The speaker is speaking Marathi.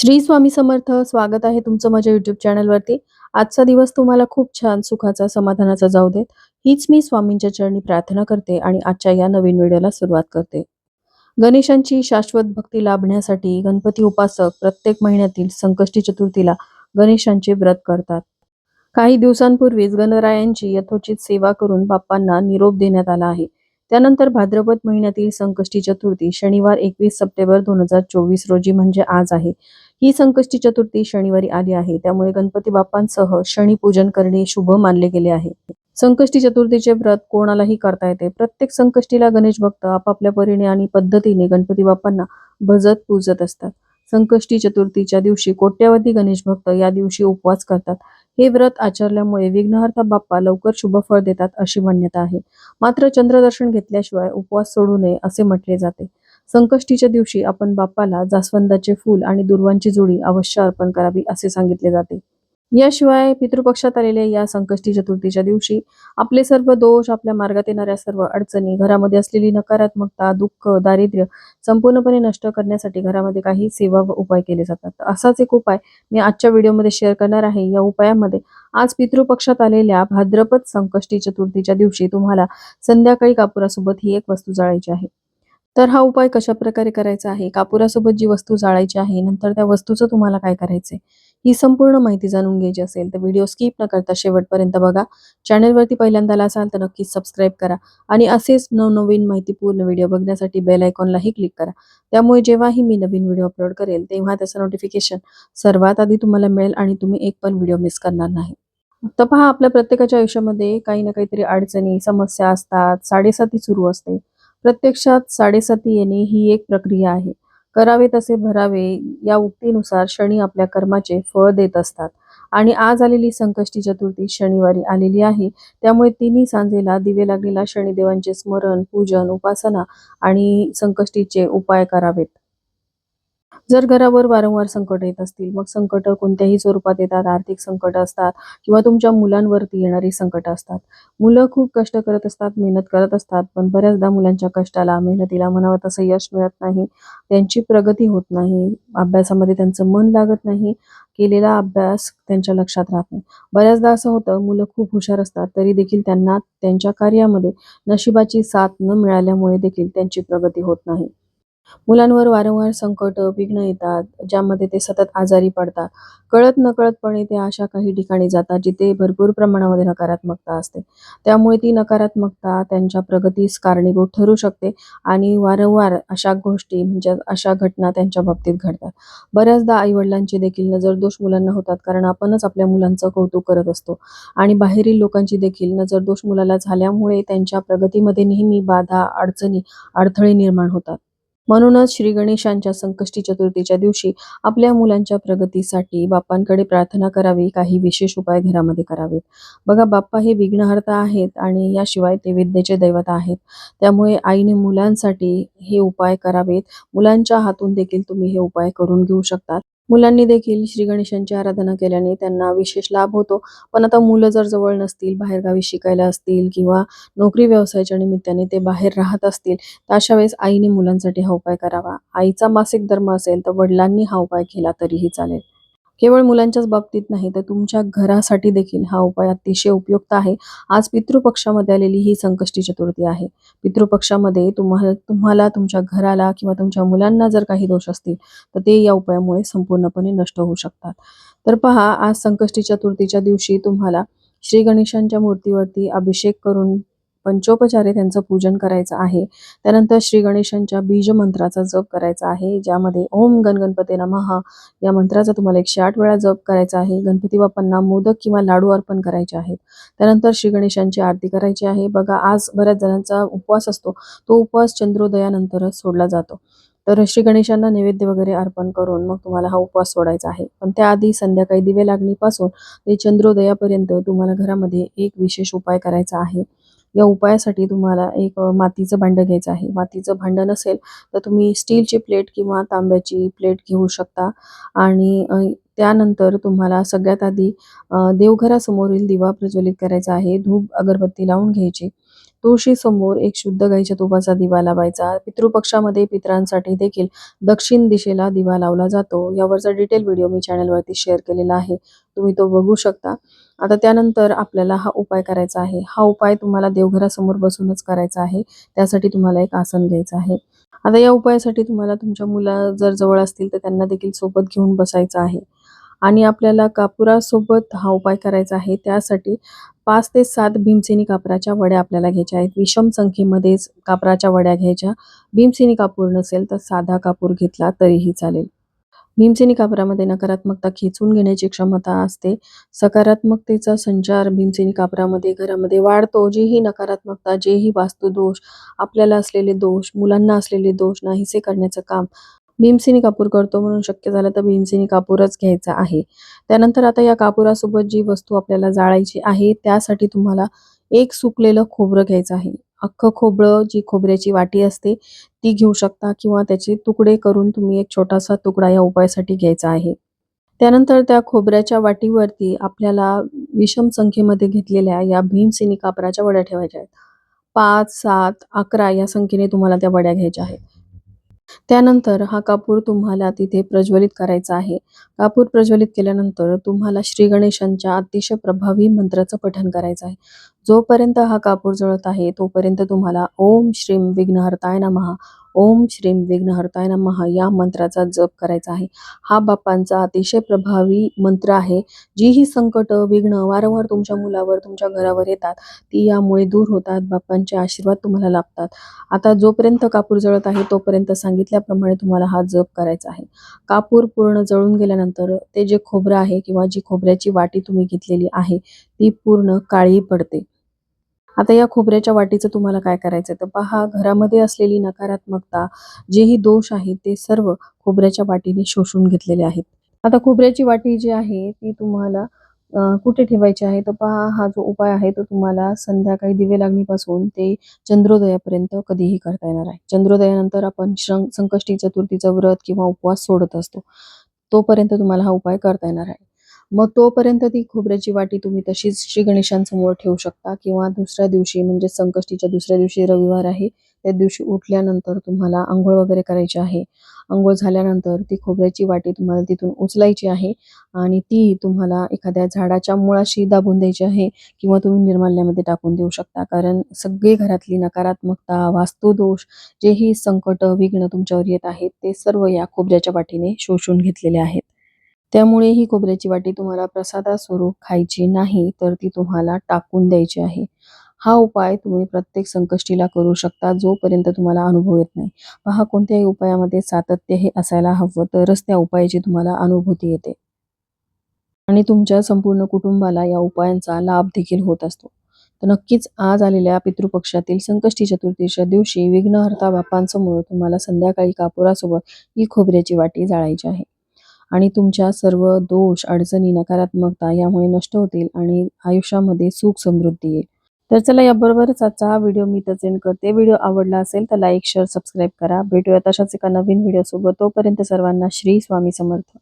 श्री स्वामी समर्थ स्वागत आहे तुमचं माझ्या युट्यूब चॅनलवरती आजचा दिवस तुम्हाला खूप छान सुखाचा समाधानाचा जाऊ देत. हीच मी स्वामींच्या चरणी प्रार्थना करते आणि आजच्या या नवीन व्हिडिओला सुरुवात करते. गणेशांची शाश्वत भक्ती लाभण्यासाठी गणपती उपासक प्रत्येक महिन्यातील संकष्टी चतुर्थीला गणेशांचे व्रत करतात. काही दिवसांपूर्वीच गणरायांची यथोचित सेवा करून बाप्पांना निरोप देण्यात आला आहे. त्यानंतर भाद्रपद महिन्यातील संकष्टी चतुर्थी शनिवार एकवीस सप्टेंबर दोन हजार चोवीस रोजी म्हणजे आज आहे. ही संकष्टी चतुर्थी शनिवारी आली आहे. त्यामुळे गणपती बाप्पांसह शनी पूजन करणे शुभ मानले गेले आहे. संकष्टी चतुर्थीचे व्रत कोणालाही करता येते. प्रत्येक संकष्टीला गणेश भक्त आपापल्या परीने आणि पद्धतीने गणपती बाप्पांना भजत पूजत असतात. संकष्टी चतुर्थीच्या दिवशी कोट्यावधी गणेश भक्त या दिवशी उपवास करतात. हे व्रत आचरल्यामुळे विघ्नहर्ता बाप्पा लवकर शुभ फळ देतात अशी मान्यता आहे. मात्र चंद्रदर्शन घेतल्याशिवाय उपवास सोडू नये असे म्हटले जाते. संकष्टीच्या दिवशी आपण बाप्पाला जास्वंदाचे फूल आणि दुर्वांची जोडी अवश्य अर्पण करावी असे सांगितले जाते. याशिवाय पितृपक्षात आलेल्या या संकष्टी चतुर्थीच्या दिवशी आपले सर्व दोष आपल्या मार्गात येणाऱ्या सर्व अडचणी घरामध्ये असलेली नकारात्मकता दुःख दारिद्र्य संपूर्णपणे नष्ट करण्यासाठी घरामध्ये काही सेवा व उपाय केले जातात. असाच एक उपाय मी आजच्या व्हिडिओमध्ये शेअर करणार आहे. या उपायामध्ये आज पितृपक्षात आलेल्या भाद्रपद संकष्टी चतुर्थीच्या दिवशी तुम्हाला संध्याकाळी कापुरासोबत ही एक वस्तू जाळायची आहे. तर हा उपाय कशा प्रकारे करायचा आहे? कापुरासोबत जी वस्तू जाळायची आहे नंतर त्या वस्तूचं तुम्हाला काय करायचंय? ही संपूर्ण माहिती जाणून घ्यायची असेल तर व्हिडिओ स्किप न करता शेवटपर्यंत बघा. चॅनलवरती पहिल्यांदा असाल तर नक्कीच सबस्क्राईब करा आणि असेच नवनवीन माहितीपूर्ण व्हिडिओ बघण्यासाठी बेल आयकॉनलाही क्लिक करा. त्यामुळे जेव्हाही मी नवीन व्हिडिओ अपलोड करेल तेव्हा त्याचं नोटिफिकेशन सर्वात आधी तुम्हाला मिळेल आणि तुम्ही एक पण व्हिडिओ मिस करणार नाही. तर पहा आपल्या प्रत्येकाच्या आयुष्यामध्ये काही ना काहीतरी अडचणी समस्या असतात साडेसाती सुरू असते. प्रत्यक्षात साडेसाती येणे ही एक प्रक्रिया आहे. करावे तसे भरावे या उक्तीनुसार शनी आपल्या कर्माचे फळ देत असतात. आणि आज आलेली संकष्टी चतुर्थी शनिवारी आलेली आहे. त्यामुळे तिन्ही सांजेला दिवे लागलेला शनिदेवांचे स्मरण पूजन उपासना आणि संकष्टीचे उपाय करावेत. जर घरावर वारंवार संकट येत असतील मग संकट कोणत्याही स्वरूपात येतात आर्थिक संकट असतात किंवा तुमच्या मुलांवरती येणारी संकट असतात. मुलं खूप कष्ट करत असतात मेहनत करत असतात पण बऱ्याचदा मुलांच्या कष्टाला मेहनतीला म्हणावं तसं यश मिळत नाही त्यांची प्रगती होत नाही अभ्यासामध्ये त्यांचं मन लागत नाही केलेला अभ्यास त्यांच्या लक्षात राहत नाही. बऱ्याचदा असं होतं मुलं खूप हुशार असतात तरी देखील त्यांना त्यांच्या कार्यामध्ये नशिबाची साथ न मिळाल्यामुळे देखील त्यांची प्रगती होत नाही. मुलांवर वारंवार संकट विघ्न येतात ज्यामध्ये ते सतत आजारी पडतात. कळत नकळतपणे ते अशा काही ठिकाणी जातात जिथे भरपूर प्रमाणामध्ये नकारात्मकता असते. त्यामुळे ती नकारात्मकता त्यांच्या प्रगतीस कारणीभूत ठरू शकते आणि वारंवार अशा गोष्टी म्हणजे अशा घटना त्यांच्या बाबतीत घडतात. बऱ्याचदा आईवडिलांचे देखील नजरदोष मुलांना होतात कारण आपणच आपल्या मुलांचं कौतुक करत असतो. आणि बाहेरील लोकांची देखील नजरदोष मुलाला झाल्यामुळे त्यांच्या प्रगतीमध्ये नेहमी बाधा अडचणी अडथळे निर्माण होतात. म्हणूनच श्री गणेशांच्या संकष्टी चतुर्थीच्या दिवशी आपल्या मुलांच्या प्रगतीसाठी बाप्पांकडे प्रार्थना करावी काही विशेष उपाय घरामध्ये करावेत. बघा बाप्पा हे विघ्नहर्ता आहेत आणि याशिवाय ते विद्येचे दैवत आहेत. त्यामुळे आईने मुलांसाठी हे उपाय करावेत. मुलांच्या हातून देखील तुम्ही हे उपाय करून घेऊ शकतात. मुलांनी देखील श्री गणेशांची आराधना केल्याने त्यांना विशेष लाभ होतो. पण आता मुलं जर जवळ नसतील बाहेरगावी शिकायला असतील किंवा नोकरी व्यवसायाच्या निमित्ताने ते बाहेर राहत असतील तर अशा वेळेस आईने मुलांसाठी हा उपाय करावा. आईचा मासिक धर्म असेल तर वडिलांनी हा उपाय केला तरीही चालेल. केवळ मुलांच्याच बाबतीत नाही तर तुमच्या घरासाठी देखील हा उपाय अतिशय उपयुक्त आहे. आज पितृपक्षामध्ये आलेली ही संकष्टी चतुर्थी आहे. पितृपक्षामध्ये तुम्हाला तुम्हाला तुमच्या घराला किंवा तुमच्या मुलांना जर काही दोष असतील तर ते या उपायामुळे संपूर्णपणे नष्ट होऊ शकतात. तर पहा आज संकष्टी चतुर्थीच्या दिवशी तुम्हाला श्री गणेशांच्या मूर्तीवरती अभिषेक करून पंचोपचारे त्यांचं पूजन करायचं आहे. त्यानंतर श्री गणेशांच्या बीज मंत्राचा जप करायचा आहे ज्यामध्ये ओम गण गणपते नमः या मंत्राचा तुम्हाला एकशे आठ वेळा जप करायचा आहे. गणपती बाप्पांना मोदक किंवा लाडू अर्पण करायचे आहेत. त्यानंतर श्री गणेशांची आरती करायची आहे. बघा आज बऱ्याच जणांचा उपवास असतो. तो उपवास चंद्रोदयानंतरच सोडला जातो. तर श्री गणेशांना नैवेद्य वगैरे अर्पण करून मग तुम्हाला हा उपवास सोडायचा आहे. पण त्याआधी संध्याकाळी दिवे लागणीपासून ते चंद्रोदयापर्यंत तुम्हाला घरामध्ये एक विशेष उपाय करायचा आहे. या उपायासाठी तुम्हाला एक मातीचं भांडं घ्यायचं आहे. मातीचं भांडं नसेल तर तुम्ही स्टीलची प्लेट किंवा तांब्याची प्लेट घेऊ शकता. आणि त्यानंतर तुम्हाला सगळ्यात आधी देवघरासमोरील दिवा प्रज्वलित करायचा आहे. धूप अगरबत्ती लावून घ्यायची. तुळशी समोर एक शुद्ध गाईच्या तुपाचा दिवा लावायचा. पितृपक्षामध्ये पितरांसाठी देखील दक्षिण दिशेला दिवा लावला जातो. यावरचा डिटेल व्हिडिओ मी चॅनलवरती शेअर केलेला आहे. तुम्ही तो बघू शकता. आता त्यानंतर आपल्याला हा उपाय करायचा आहे. हा उपाय तुम्हाला देवघरासमोर बसूनच करायचा आहे. त्यासाठी तुम्हाला एक आसन घ्यायचं आहे. आता या उपायासाठी तुम्हाला तुमच्या मुला जर जवळ असतील तर त्यांना देखील सोबत घेऊन बसायचं आहे. आणि आपल्याला कापुरासोबत हा उपाय करायचा आहे. त्यासाठी पाच ते सात भीमसेनी कापराच्या वड्या आपल्याला घ्यायच्या आहेत. विषम संख्येमध्येच कापराच्या वड्या घ्यायच्या. भीमसेनी कापूर नसेल तर साधा कापूर घेतला तरीही चालेल. भीमसेनी कापरामध्ये नकारात्मकता खेचून घेण्याची क्षमता असते. सकारात्मकतेचा संचार भीमसेनी कापरामध्ये घरामध्ये वाढतो. जीही नकारात्मकता जेही वास्तुदोष आपल्याला असलेले दोष मुलांना असलेले दोष नाहीसे करण्याचं काम भीमसेनी कापूर करतो म्हणून शक्य झालं तर भीमसेनी कापूरच घ्यायचा आहे. त्यानंतर आता या कापुरासोबत जी वस्तू आपल्याला जाळायची आहे त्यासाठी तुम्हाला एक सुकलेलं खोबरं घ्यायचं आहे. अख्खं खोबरं जी खोबऱ्याची वाटी असते ती घेऊ शकता किंवा त्याचे तुकडे करून तुम्ही एक छोटासा तुकडा या उपायासाठी घ्यायचा आहे. त्यानंतर त्या खोबऱ्याच्या वाटीवरती आपल्याला विषम संख्येमध्ये घेतलेल्या या भीमसेनी कापराच्या वड्या ठेवायच्या आहेत. पाच सात अकरा या संख्येने तुम्हाला त्या वड्या घ्यायच्या आहेत. त्यानंतर हा कापूर तुम्हाला तिथे प्रज्वलित करायचा आहे. कापूर प्रज्वलित केल्यानंतर तुम्हाला श्री गणेशांच्या अतिशय प्रभावी मंत्राचं पठण करायचं आहे. जोपर्यंत हा कापूर जळत आहे तोपर्यंत तुम्हाला ओम श्रीम विघ्नहर्ताय नमहा ओम श्रीम विघ्नहर्ताय नमहा या मंत्राचा जप करायचा आहे. हा बाप्पांचा अतिशय प्रभावी मंत्र आहे. जी ही संकट विघ्न वारंवार तुमच्या मुलावर तुमच्या घरावर येतात. ती यामुळे दूर होतात बाप्पांचे आशीर्वाद तुम्हाला लाभतात. आता जोपर्यंत कापूर जळत आहे तोपर्यंत सांगितल्याप्रमाणे तुम्हाला हा जप करायचा आहे. कापूर पूर्ण जळून गेल्यानंतर ते जे खोबरं आहे किंवा जी खोबऱ्याची वाटी तुम्ही घेतलेली आहे ती पूर्ण काळी पडते. आता या खोबऱ्याच्या वाटीचं तुम्हाला काय करायचं तर पहा घरामध्ये असलेली नकारात्मकता जेही दोष आहेत ते सर्व खोबऱ्याच्या वाटीने शोषून घेतलेले आहेत. आता खोबऱ्याची वाटी जी आहे ती तुम्हाला कुठे ठेवायची आहे? तर पहा हा जो उपाय आहे तो तुम्हाला संध्याकाळी दिवे लागणीपासून ते चंद्रोदयापर्यंत कधीही करता येणार आहे. चंद्रोदयानंतर आपण शं संकष्टी चतुर्थीचं व्रत किंवा उपवास सोडत असतो. तोपर्यंत तुम्हाला हा उपाय करता येणार आहे. मग तोपर्यंत ती खोबऱ्याची वाटी तुम्ही तशीच श्री गणेशांसमोर ठेवू शकता. किंवा दुसऱ्या दिवशी म्हणजे संकष्टीच्या दुसऱ्या दिवशी रविवार आहे त्या दिवशी उठल्यानंतर तुम्हाला आंघोळ वगैरे करायची आहे. आंघोळ झाल्यानंतर ती खोबऱ्याची वाटी तुम्हाला तिथून उचलायची आहे आणि ती तुम्हाला एखाद्या झाडाच्या मुळाशी दाबून द्यायची आहे किंवा तुम्ही निर्माल्यामध्ये टाकून देऊ शकता. कारण सगळी घरातली नकारात्मकता वास्तुदोष जेही संकट विघ्न तुमच्यावर येत आहेत ते सर्व या खोबऱ्याच्या वाटीने शोषून घेतलेले आहेत. त्यामुळे ही खोबऱ्याची वाटी तुम्हाला प्रसादास्वरूप खायची नाही तर ती तुम्हाला टाकून द्यायची आहे. हा उपाय तुम्ही प्रत्येक संकष्टीला करू शकता जोपर्यंत तुम्हाला अनुभव येत नाही. पहा कोणत्याही उपायामध्ये सातत्य हे असायला हवं तरच त्या उपायाची तुम्हाला अनुभूती येते. आणि तुमच्या संपूर्ण कुटुंबाला या उपायांचा लाभ देखील होत असतो. तर नक्कीच आज आलेल्या पितृपक्षातील संकष्टी चतुर्थीच्या दिवशी विघ्नहर्ता बाप्पांसमोर तुम्हाला संध्याकाळी कापुरासोबत ही खोबऱ्याची वाटी जाळायची आहे. आणि तुमच्या सर्व दोष अडचणी नकारात्मकता यामुळे नष्ट होतील आणि आयुष्यामध्ये सुख समृद्धी येईल. तर चला याबरोबरच आजचा हा व्हिडिओ मी तर एंड करते. व्हिडिओ आवडला असेल तर लाईक शेअर सबस्क्राईब करा. भेटूया तशाच एका नवीन व्हिडिओ सोबत. तोपर्यंत सर्वांना श्री स्वामी समर्थ.